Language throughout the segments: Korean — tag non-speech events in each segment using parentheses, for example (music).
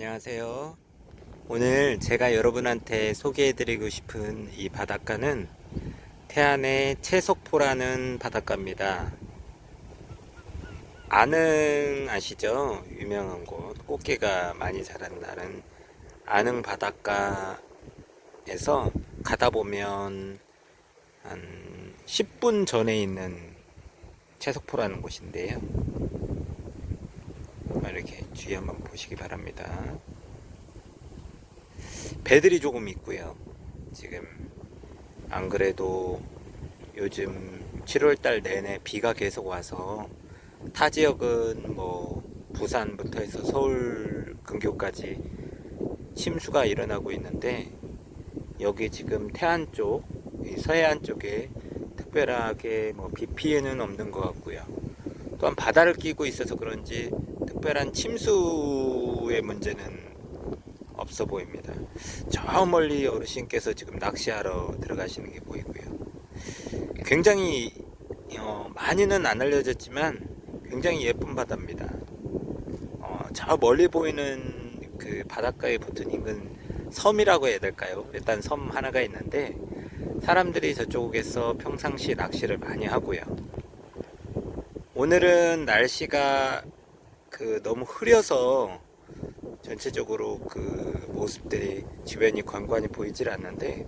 안녕하세요. 오늘 제가 여러분한테 소개해드리고 싶은 이 바닷가는 태안의 채석포라는 바닷가입니다. 안흥 아시죠? 유명한 곳, 꽃게가 많이 자란다는 안흥 바닷가에서 가다 보면 한 10분 전에 있는 채석포라는 곳인데요. 이렇게 주위 한번 보시기 바랍니다. 배들이 조금 있고요. 지금 안 그래도 요즘 7월달 내내 비가 계속 와서 타 지역은 뭐 부산부터 해서 서울 근교까지 침수가 일어나고 있는데 여기 지금 태안 쪽, 이 서해안 쪽에 특별하게 뭐 비 피해는 없는 것 같고요. 또한 바다를 끼고 있어서 그런지 특별한 침수의 문제는 없어 보입니다. 저 멀리 어르신께서 지금 낚시하러 들어가시는 게 보이고요. 굉장히 어, 많이는 안 알려졌지만 굉장히 예쁜 바다입니다. 어, 저 멀리 보이는 그 바닷가에 붙은 인근 섬이라고 해야 될까요? 일단 섬 하나가 있는데 사람들이 저쪽에서 평상시 낚시를 많이 하고요. 오늘은 날씨가 그 너무 흐려서 전체적으로 그 모습들이 주변이 관관이 보이질 않는데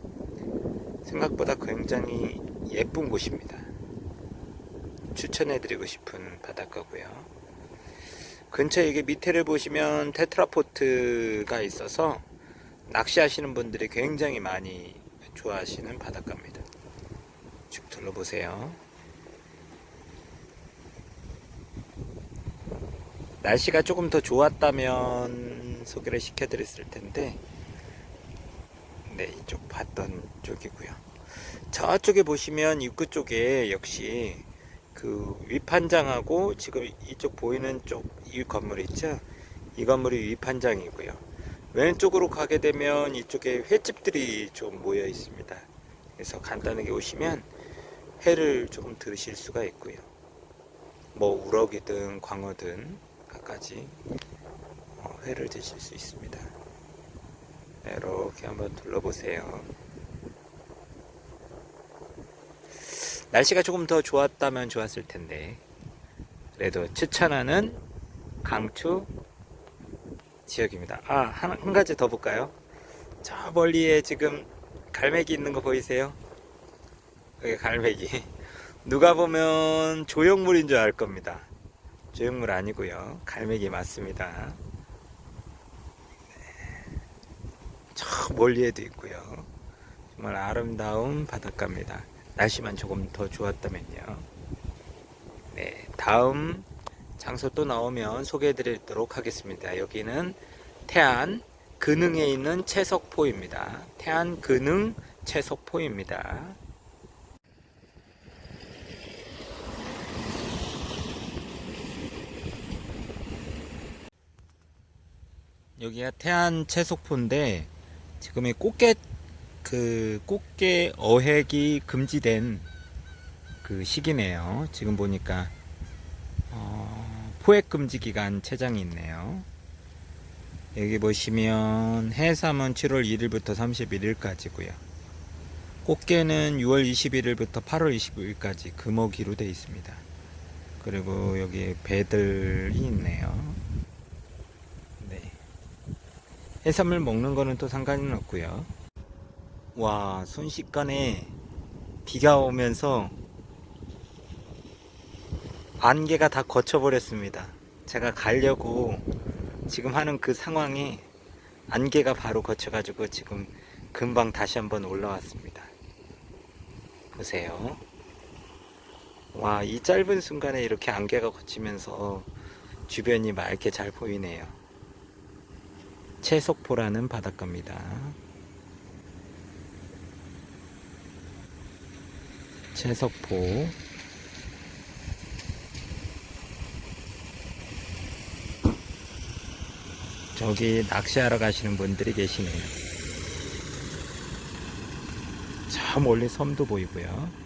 생각보다 굉장히 예쁜 곳입니다. 추천해드리고 싶은 바닷가고요. 근처에 이게 밑에를 보시면 테트라포트가 있어서 낚시하시는 분들이 굉장히 많이 좋아하시는 바닷가입니다. 쭉 둘러보세요. 날씨가 조금 더 좋았다면 소개를 시켜드렸을 텐데 네 이쪽 봤던 쪽이고요. 저쪽에 보시면 입구 쪽에 역시 그 위판장하고 지금 이쪽 보이는 쪽 이 건물 있죠? 이 건물이 위판장이고요. 왼쪽으로 가게 되면 이쪽에 횟집들이 좀 모여 있습니다. 그래서 간단하게 오시면 회를 조금 들으실 수가 있고요. 뭐 우럭이든 광어든 까지 어, 회를 드실 수 있습니다. 네, 이렇게 한번 둘러보세요. 날씨가 조금 더 좋았다면 좋았을 텐데 그래도 추천하는 강추 지역입니다. 아, 한, 한 가지 더 볼까요? 저 멀리에 지금 갈매기 있는 거 보이세요? 여기 갈매기. (laughs) 누가 보면 조형물인 줄 알 겁니다. 조형물 아니고요. 갈매기 맞습니다. 네. 저 멀리에도 있고요. 정말 아름다운 바닷가입니다. 날씨만 조금 더 좋았다면요. 네, 다음 장소 또 나오면 소개해 드리도록 하겠습니다. 여기는 태안 근흥에 있는 채석포입니다. 태안 근흥 채석포입니다. 여기가 태안 채석포인데 지금 이 꽃게 그 꽃게 어획이 금지된 그 시기네요. 지금 보니까 어, 포획 금지 기간 채장이 있네요. 여기 보시면 해삼은 7월 1일부터 31일까지고요. 꽃게는 6월 21일부터 8월 25일까지 금어기로 되어 있습니다. 그리고 여기 배들이 있네요. 네. 해산물 먹는 거는 또 상관은 없고요. 와, 순식간에 비가 오면서 안개가 다 거쳐버렸습니다. 제가 가려고 지금 하는 그 상황에 안개가 바로 거쳐가지고 지금 금방 다시 한번 올라왔습니다. 보세요. 와, 이 짧은 순간에 이렇게 안개가 거치면서 주변이 맑게 잘 보이네요. 채석포라는 바닷가입니다. 채석포 저기 낚시하러 가시는 분들이 계시네요. 저 멀리 섬도 보이고요.